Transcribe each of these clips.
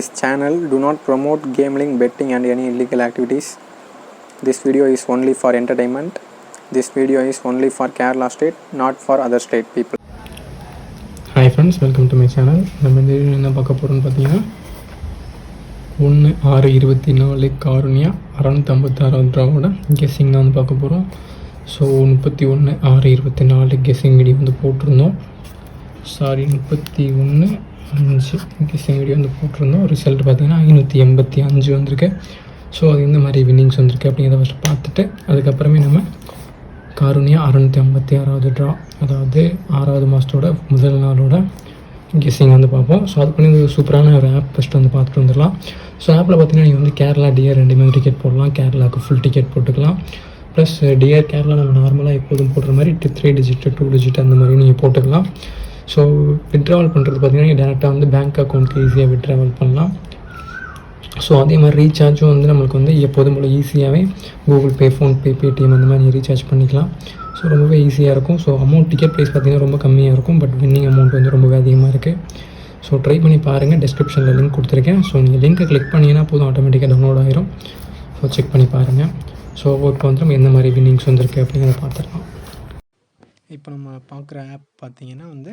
This channel do not promote gambling, betting and any illegal activities. This video is only for entertainment. This video is only for Kerala state, not for other state people. Hi friends welcome to my channel நம்ம இந்த video என்ன பார்க்க போகிறோம்னு பார்த்தீங்கன்னா ஒன்று ஆறு இருபத்தி நாலு காருண்யா அறநூற்றம்பத்தாறாவது ட்ராவோட கெஸ்ஸிங் தான் வந்து பார்க்க போகிறோம் ஸோ முப்பத்தி ஒன்று ஆறு இருபத்தி நாலு கெஸ்ஸிங் வீடியோ வந்து போட்டிருந்தோம் சாரி முப்பத்தி ஒன்று இருந்துச்சு. கெஸ்ஸிங் வீடியோ வந்து போட்டிருந்தோம். ரிசல்ட் பார்த்தீங்கன்னா ஐநூற்றி எண்பத்தி அஞ்சு வந்திருக்கு. ஸோ அது இந்த மாதிரி வின்னிங்ஸ் வந்திருக்கு அப்படிங்கிறத ஃபஸ்ட்டு பார்த்துட்டு அதுக்கப்புறமே நம்ம காருண்யா அறநூற்றி ஐம்பத்தி ஆறாவது ட்ரா அதாவது ஆறாவது மாதத்தோட முதல் நாளோட கெஸ்ஸிங் வந்து பார்ப்போம். ஸோ அது பண்ணி ஒரு சூப்பரான ஒரு ஆப் ஃபஸ்ட்டு வந்து பார்த்துட்டு வந்துடலாம். ஸோ ஆப்பில் பார்த்தீங்கன்னா நீங்கள் வந்து கேரளா டிஆர் ரெண்டுமே டிக்கெட் போடலாம். கேரளாவுக்கு ஃபுல் டிக்கெட் போட்டுக்கலாம். ப்ளஸ் டிஆர் கேரளா நம்ம நார்மலாக எப்போதும் போடுற மாதிரி த்ரீ டிஜிட் டூ டிஜிட் அந்த மாதிரி நீங்கள் போட்டுக்கலாம். ஸோ விட்ராவல் பண்ணுறது பார்த்தீங்கன்னா டேரெக்டாக வந்து பேங்க் அக்கௌண்ட்க்கு ஈஸியாக விட்ராவல் பண்ணலாம். ஸோ அதே மாதிரி ரீசார்ஜும் வந்து நம்மளுக்கு வந்து எப்போதும் போல் ஈஸியாகவே கூகுள் பே ஃபோன்பே பேடிஎம் அந்த மாதிரி ரீசார்ஜ் பண்ணிக்கலாம். ஸோ ரொம்பவே ஈஸியாக இருக்கும். ஸோ அமௌண்ட் டிக்கெட் ப்ரைஸ் பார்த்திங்கன்னா ரொம்ப கம்மியாக இருக்கும். பட் வின்னிங் அமௌண்ட் வந்து ரொம்பவே அதிகமாக இருக்குது ஸோ ட்ரை பண்ணி பாருங்கள் டிஸ்கிரிப்ஷனில் லிங்க் கொடுத்துருக்கேன். ஸோ நீங்கள் லிங்க்கை கிளிக் பண்ணிங்கன்னா போதும் ஆட்டோமேட்டிக்காக டவுன்லோட் ஆகிரும் ஸோ செக் பண்ணி பாருங்கள் ஸோ இப்போ வந்து நம்ம எந்த மாதிரி வின்னிங்ஸ் வந்திருக்கு அப்படிங்கிறத பார்த்துடலாம். இப்போ நம்ம பார்க்குற ஆப் பார்த்தீங்கன்னா வந்து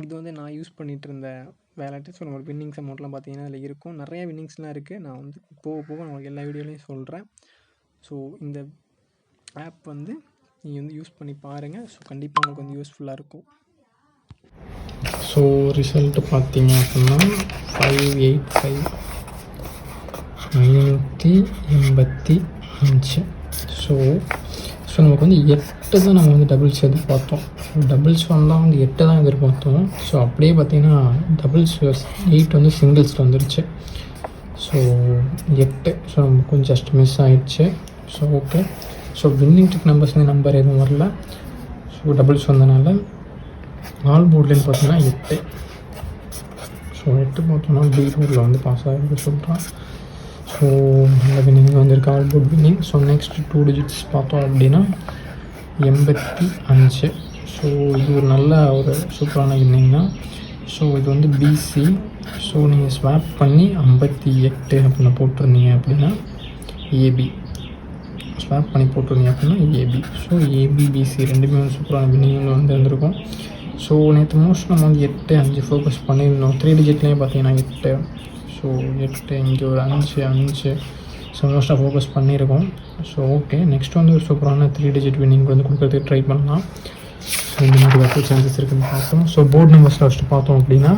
இது வந்து நான் யூஸ் பண்ணிகிட்டு இருந்த வேலட்டு ஸோ நம்மளோட வின்னிங்ஸ் அமௌண்ட்லாம் பார்த்தீங்கன்னா அதில் இருக்கும். நிறையா வின்னிங்ஸ்லாம் இருக்குது நான் வந்து போக போக நம்மளுக்கு எல்லா வீடியோலையும் சொல்கிறேன் ஸோ இந்த ஆப் வந்து நீங்கள் வந்து யூஸ் பண்ணி பாருங்கள் ஸோ கண்டிப்பாக உங்களுக்கு வந்து யூஸ்ஃபுல்லாக இருக்கும். ஸோ ரிசல்ட்டு பார்த்தீங்க அப்படின்னா ஃபைவ் எயிட் ஃபைவ் ஐநூற்றி எண்பத்தி அஞ்சு. ஸோ ஸோ நமக்கு வந்து எட்டு தான் நம்ம வந்து டபுள்ஸ் எதிர்பார்த்தோம் டபுள்ஸ் வந்தால் வந்து எட்டு தான் எதிர்பார்த்தோம். ஸோ அப்படியே பார்த்தீங்கன்னா டபுள்ஸ் எயிட் வந்து சிங்கிள்ஸில் வந்துருச்சு. ஸோ எட்டு. ஸோ நமக்கு கொஞ்சம் ஜஸ்ட் மிஸ் ஆகிடுச்சு so okay so winning trick numbers வந்து நம்பர் எதுவும் வரல. ஸோ டபுள்ஸ் வந்தனால ஆல் போர்ட்லேன்னு பார்த்தீங்கன்னா எட்டு. ஸோ எட்டு பார்த்தோம்னா பி போர்டில் வந்து பாஸ் ஆகிருக்கு சொல்கிறான் ஸோ நல்ல வின்னிங் வந்திருக்கு all board so next two digits பார்த்தோம் அப்படின்னா எண்பத்தி அஞ்சு. ஸோ இது ஒரு நல்ல ஒரு சூப்பரான வின்னிங் தான் ஸோ இது வந்து பிசி ஸோ நீங்கள் ஸ்வாப் பண்ணி ஐம்பத்தி எட்டு அப்படின்னு போட்டிருந்தீங்க அப்படின்னா ஏபி ஸ்வாப் பண்ணி போட்டிருந்தீங்க அப்படின்னா ஏபி ஸோ ஏபி பிசி ரெண்டுமே வந்து சூப்பரான வின்னிங் வந்து இருந்திருக்கும் ஸோ நேற்று மோஸ்ட் நம்ம வந்து எட்டு அஞ்சு ஃபோக்கஸ் பண்ணியிருந்தோம். த்ரீ டிஜிட்லேயும் பார்த்தீங்கன்னா எட்டு. ஸோ எட்டு இங்கே ஒரு அஞ்சு அஞ்சு. ஸோ மோஸ்ட்டாக ஃபோக்கஸ் பண்ணியிருக்கோம் ஸோ ஓகே நெக்ஸ்ட் வந்து ஒரு சூப்பரான த்ரீ டிஜிட் வின்னிங் வந்து கொடுக்கறதுக்கு ட்ரை பண்ணலாம். ஸோ இந்த மாதிரி வரது சான்சஸ் இருக்குதுன்னு பார்த்தோம் ஸோ போர்டு நம்பர்ஸில் ஃபஸ்ட்டு பார்த்தோம் அப்படின்னா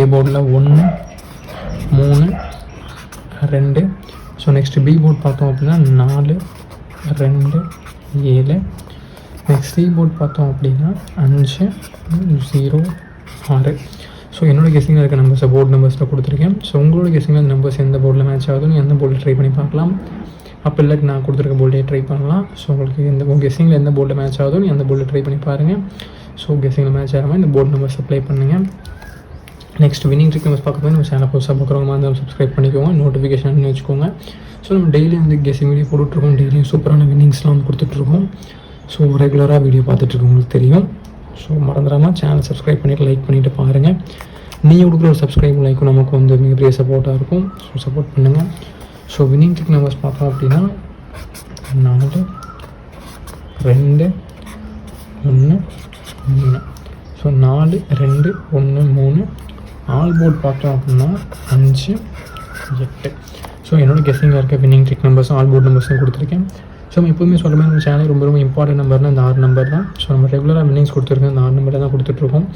ஏ போர்டில் ஒன்று மூணு ரெண்டு. ஸோ நெக்ஸ்ட்டு பி போர்ட் பார்த்தோம் அப்படின்னா நாலு ரெண்டு ஏழு. நெக்ஸ்ட் சி போர்ட் பார்த்தோம் அப்படின்னா அஞ்சு ஜீரோ ஆறு. ஸோ என்னோட கெஸ்ஸிங்கில் இருக்க நம்பர்ஸை போர்டு நம்பர்ஸில் கொடுத்துருக்கேன். ஸோ உங்களோட கெஸ்ஸிங்கில் அந்த நம்பர்ஸ் எந்த போர்டில் மேட்ச் ஆகுதுன்னு எந்த போர்டில் ட்ரை பண்ணி பார்க்கலாம். அப்போ இல்லை நான் கொடுத்துருக்க போர்டே ட்ரை பண்ணலாம்? ஸோ உங்களுக்கு எந்த உங்கள் கெஸிங்கில் எந்த போர்டில் மேட்ச் ஆகுதுன்னு எந்த போர்டில் ட்ரை பண்ணி பாருங்கள் ஸோ கெஸ்ஸிங்கில் மேட்ச் ஆகாமல் இந்த போர்டு நம்பர்ஸ் அப்ளை பண்ணுங்கள் நெக்ஸ்ட் வினிங் ட்ரிக் நம்பர்ஸ் பார்க்கும்போது நம்ம சேனல் புதுசாக பார்க்குறவங்க இருந்தாலும் சப்ஸ்கிரைப் பண்ணிக்கோங்க. நோட்டிஃபிகேஷன் வச்சுக்கோங்க. ஸோ நம்ம டெய்லி வந்து கெஸ்ஸிங் வீடியோ போட்டுட்ருக்கோம் டெய்லியும் சூப்பரான வின்னிங்ஸ்லாம் வந்து கொடுத்துட்ருக்கோம் ஸோ ரெகுலராக வீடியோ பார்த்துட்ருக்கவங்களுக்கு தெரியும். ஸோ மறந்துடாமல் சேனல் சப்ஸ்கிரைப் பண்ணிவிட்டு லைக் பண்ணிவிட்டு பாருங்கள் நீங்கள் கொடுக்குற ஒரு சப்ஸ்கிரைப் லைக்கும் நமக்கு வந்து மிகப்பெரிய சப்போர்ட்டாக இருக்கும். ஸோ சப்போர்ட் பண்ணுங்கள் ஸோ வின்னிங் ட்ரிக் நம்பர்ஸ் பார்த்தோம் அப்படின்னா நாலு ரெண்டு ஒன்று மூணு. ஸோ நாலு ரெண்டு ஒன்று மூணு. ஆல் போர்ட் பார்த்தோம் அப்படின்னா அஞ்சு எட்டு. ஸோ என்னோடய கெஸ்ஸிங்கில் இருக்க வின்னிங் ட்ரிக் நம்பர்ஸும் ஆல் போர்ட் நம்பர்ஸும் கொடுத்துருக்கேன். ஸோ நம்ம எப்போதுமே சொல்கிற மாதிரி நம்ம சேனல் ரொம்ப ரொம்ப இம்பார்ட்டன்ட் நம்பர்னா இந்த ஆறு நம்பர் தான். ஸோ நம்ம ரெகுலராக வின்னிங்ஸ் கொடுத்துருக்கோம் இந்த ஆறு நம்பர் தான் கொடுத்துட்ருக்கோம்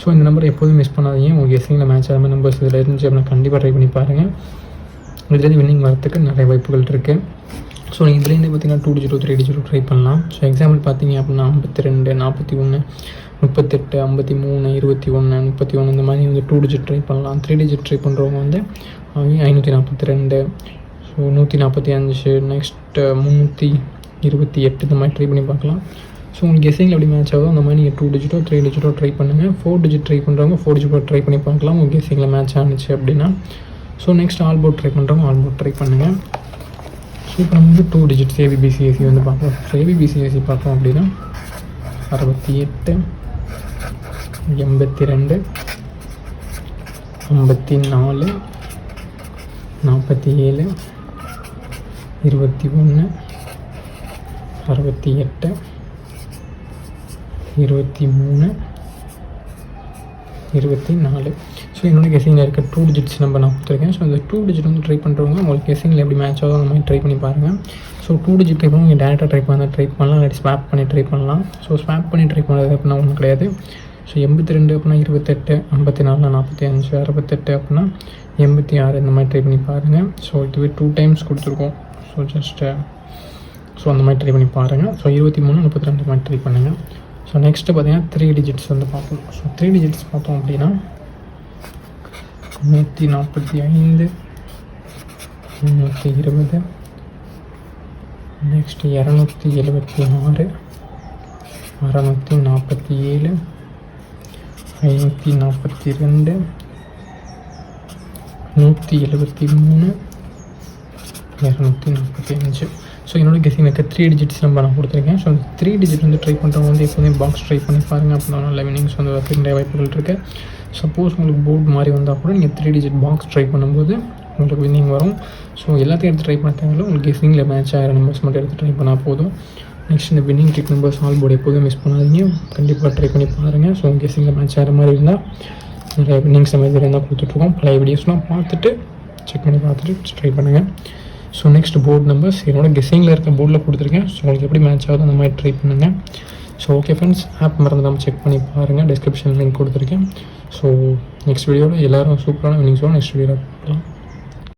ஸோ இந்த நம்பர் எப்போதும் மிஸ் பண்ணாதீங்க. உங்கள் கெஸ்ஸிங்கில் மேட்ச் ஆகாமல் நம்பர்ஸ் இதில் இருந்துச்சு அப்படின்னா கண்டிப்பாக ட்ரை பண்ணி பாருங்கள் இதுலேருந்து வின்னிங் வரத்துக்கு நிறைய வாய்ப்புகள் இருக்குது ஸோ நீங்கள் இதுலேருந்து பார்த்தீங்கன்னா டூ டிஜிட்டோ த்ரீ டிஜிட்டோ ட்ரை பண்ணலாம். ஸோ எக்ஸாம்பிள் பார்த்தீங்க அப்படின்னா ஐம்பத்தி ரெண்டு நாற்பத்தி ஒன்று முப்பத்தெட்டு ஐம்பத்தி மூணு இருபத்தி ஒன்று முப்பத்தி ஒன்று இந்த மாதிரி வந்து டூ டிஜிட் ட்ரை பண்ணலாம். த்ரீ டிஜிட் ட்ரை பண்ணுறவங்க வந்து ஐநூற்றி நாற்பத்தி ரெண்டு ஸோ நூற்றி நாற்பத்தி அஞ்சு நெக்ஸ்ட்டு முந்நூற்றி இருபத்தி எட்டு இந்த மாதிரி ட்ரை பண்ணி பார்க்கலாம். ஸோ உங்களுக்கு கெஸிங்கில் எப்படி மேட்ச் ஆகுதோ அந்த மாதிரி நீங்கள் டூ டிஜிட்டோ த்ரீ டிஜிட்டோ ட்ரை பண்ணுங்கள் ஃபோர் டிஜிட் ட்ரை பண்ணுறவங்க ஃபோர் டிஜிட்டோ ட்ரை பண்ணி பார்க்கலாம். உங்கள் கெஸிங்கில் மேட்ச் ஆனிச்சு அப்படின்னா. So next all board try பண்ணுறவங்க ஆல் போர்ட் ட்ரை பண்ணுங்கள் ஸோ இப்போ நம்ம வந்து டூ டிஜிட்ஸ் ஏபிபிசிஎஸ்சி வந்து பார்ப்போம் சேவி ஏபிபிசிஎஸ்சி பார்த்தோம் அப்படின்னா அறுபத்தி எட்டு எண்பத்தி ரெண்டு ஐம்பத்தி நாலு நாற்பத்தி ஏழு இருபத்தி ஒன்று அறுபத்தி எட்டு இருபத்தி மூணு இருபத்தி நாலு. ஸோ என்னோட கெஸிங்கில் இருக்க டூ டிஜிட்ஸ் நம்பர் நான் கொடுத்துருக்கேன். ஸோ இந்த டூ டிஜிட் வந்து ட்ரை பண்ணுறவங்க உங்களுக்கு கெஸிங்கில் எப்படி மேட்ச் ஆகும் அந்த மாதிரி ட்ரை பண்ணி பாருங்கள் ஸோ டூ டிஜிட் ட்ரை பண்ணி நீங்கள் டேரெக்டாக ட்ரை பண்ணால் ட்ரை பண்ணலாம். இல்லாட்டி ஸ்வாப் பண்ணி ட்ரை பண்ணலாம். ஸோ ஸ்வாப் பண்ணி ட்ரை பண்ணுறது அப்படின்னா ஒன்றும் கிடையாது. ஸோ எண்பத்தி ரெண்டு அப்படின்னா இருபத்தெட்டு ஐம்பத்தி நாலு நாற்பத்தி அஞ்சு அறுபத்தெட்டு அப்படின்னா எண்பத்தி ஆறு. இந்த மாதிரி ட்ரை பண்ணி பாருங்கள் ஸோ இதுவே டூ டைம்ஸ் கொடுத்துருக்கோம். ஸோ ஜஸ்ட்டு ஸோ அந்த மாதிரி ட்ரை பண்ணி பாருங்கள் ஸோ இருபத்தி மூணு முப்பத்தி ரெண்டு மாதிரி ட்ரை பண்ணுங்கள் ஸோ நெக்ஸ்ட்டு பார்த்தீங்கன்னா த்ரீ டிஜிட்ஸ் வந்து பார்ப்போம். ஸோ த்ரீ டிஜிட்ஸ் பார்த்தோம் அப்படின்னா நூற்றி நாற்பத்தி ஐந்து முந்நூற்றி இருபது நெக்ஸ்ட் இரநூத்தி எழுபத்தி ஆறு அறநூற்றி நாற்பத்தி ஏழு ஐநூற்றி நாற்பத்தி ரெண்டு நூற்றி எழுபத்தி மூணு இரநூத்தி முப்பத்தி அஞ்சு ஸோ என்னோட கெஸிங் எனக்கு த்ரீ டிஜிட்ஸ் நம்பர் நான் கொடுத்துருக்கேன். ஸோ அந்த த்ரீ டிஜிட் வந்து ட்ரை பண்ணுறவங்க வந்து எப்போதுமே பாக்ஸ் ட்ரை பண்ணி பாருங்கள் அப்படின்னா நல்ல வினிங்ஸ் வந்து வரதுக்கு நிறைய வாய்ப்புகள் இருக்குது சப்போஸ் உங்களுக்கு போர்டு மாதிரி வந்தால் கூட நீங்கள் த்ரீ டிஜிட் பாக்ஸ் ட்ரை பண்ணும்போது உங்களுக்கு வின்னிங் வரும். ஸோ எல்லாத்தையும் எடுத்து ட்ரை பண்ண தேவையில்ல. உங்களுக்கு கெஸிங்கில் மேட்ச் ஆகிற நம்பர்ஸ் மட்டும் எடுத்து ட்ரை பண்ணால் போதும். நெக்ஸ்ட் இந்த winning trick numbers all board எப்போதும் மிஸ் பண்ணாதீங்க. கண்டிப்பாக ட்ரை பண்ணி பாருங்கள் ஸோ கெஸிங்கில் மேட்ச் ஆகிற மாதிரி இருந்தால் நிறைய வின்னிங்ஸ் மாதிரி இருந்தால் கொடுத்துட்ருக்கோம் பழைய வீடியோஸ்லாம் பார்த்துட்டு செக் பண்ணி பார்த்துட்டு ட்ரை பண்ணுங்கள் ஸோ நெக்ஸ்ட் போர்டு நம்பர்ஸ் என்னோட கெஸ்ஸிங்கில் இருக்க போர்டில் கொடுத்துருக்கேன். ஸோ உங்களுக்கு எப்படி மேட்ச் ஆகுது அந்த மாதிரி ட்ரை பண்ணுங்கள் ஸோ ஓகே ஃப்ரெண்ட்ஸ் ஆப் மறந்துடாமல் செக் பண்ணி பாருங்கள் டிஸ்கிரிப்ஷன் லிங்க் கொடுத்துருக்கேன். ஸோ நெக்ஸ்ட் வீடியோவில் எல்லோரும் சூப்பரான வினிங்ஸோட நெக்ஸ்ட் வீடியோவில் பார்க்கலாம்.